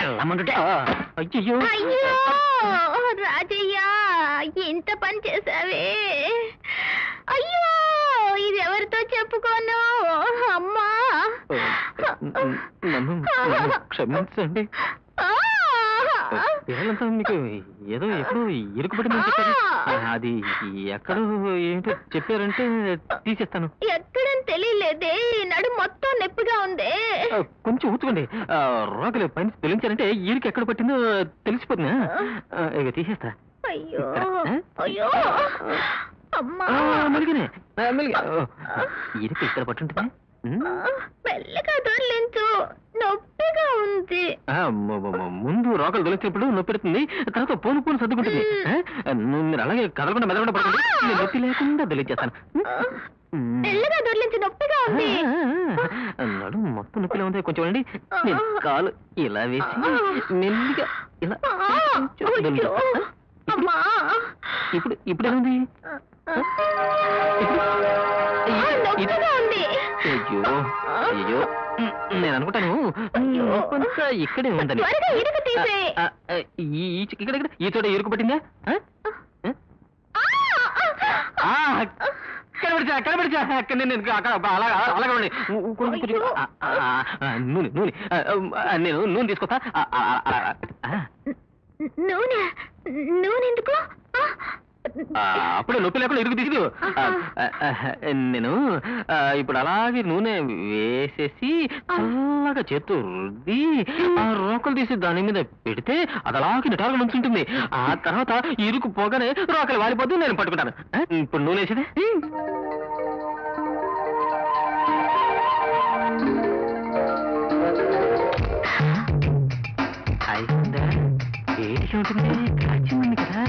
వెళ్ళమంటుంటే అయ్యో అయ్యో రాజయ్య ఇంత పని చేసావే అయ్యో ఇది ఎవరితో చెప్పుకోను? అమ్మా. నన్ను నన్ను క్షమించండి! పిల్లలంతా మీకు ఏదో ఎక్కడో ఆ, అది ఎక్కడో ఏంటో చెప్పారంటే తీసేస్తాను. ఎక్కడని తెలియలేదే. నొప్పిగా ఉంది. కొంచెం ఊతుకోండి. రోగలు పని తెలించారంటే ఈరికి ఎక్కడ పట్టిందో తెలిసిపోతుందా ఇక తీసేస్తా. అయ్యో అమ్మా. మెలుగునే మెలుగు. ఈరికి ఇక్కడ పట్టుంటుంది. మెల్లగా నొప్పిగా ఉంది ఆ, మ- మ- మ- ముందు రోకలు తొలచినప్పుడు నొప్పి పెడుతుంది తర్వాత పోను పోను సర్దుకుంటుంది. ఆ, మీరు అలాగే కదలకుండా మెదలకుండా పడుతుంది నేను నొప్పి లేకుండా దొలిచేస్తాను మెల్లగా దొర్లించు నొప్పిగా ఉంది. నడు మొత్తం నొప్పిలో ఉంది. కొంచెం అండి నేను కాలు ఇలా వేసి మెల్లిగా ఇలా ఆ, కొంచెం అయ్యో. దొలిచేస్తా. అమ్మా ఇప్పుడు ఇప్పుడు ఎలా ఉంది? ఇప్పుడు అయ్యో అయ్యో. నేను అనుకుంటాను. కొంత ఇక్కడే ఉందని ఇక్కడ ఈ చోట ఇరుకు పట్టిందా? కనబడిచా కనబడిచా. అక్కడ నేను అక్కడ అలా అలాగే ఉండి నూనె నూనె. నేను నూనె తీసుకొస్తా. నూనె? నూనె ఎందుకు? అప్పుడే నొప్పి లేకుండా ఇరుగు దిగుదు. నేను ఇప్పుడు అలాగే నూనె వేసేసి చల్లగా చేతు రుద్ది ఆ రోకలు తీసి దాని మీద పెడితే అది అలాగే నిటారుగా ఉంచుంటుంది ఆ తర్వాత ఇరుకు పోగానే రోకలు వాలిపోద్ది నేను పట్టుకుంటాను. ఇప్పుడు నూనె వేసేది. అయిపోయిందా వేడిగా ఉంటుంది. కాచింది కదా.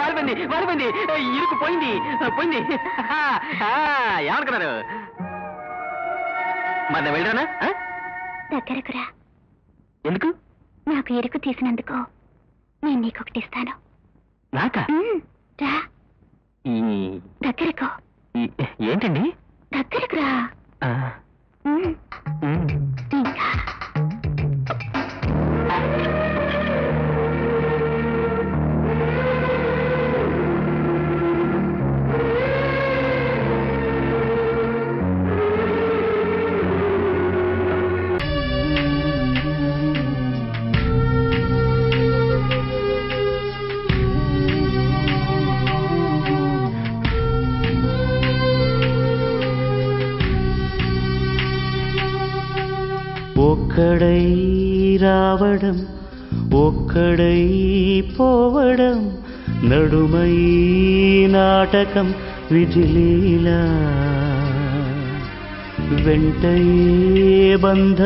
వాడిపోయింది వాడిపోయింది ఇరుకు పోయింది పోయింది. ఏమనుకున్నారు? మరి నేను వెళ్ళరానా? దగ్గరకు రా. ఎందుకు? నాకు ఎరుకు తీసినందుకు నేను నీకొకటి ఇస్తాను. నాకా? ఒక్కడై రావడం ఒక్కడై పోవడం నడుమై నాటకం విజిలీలా వెంటయే బంధ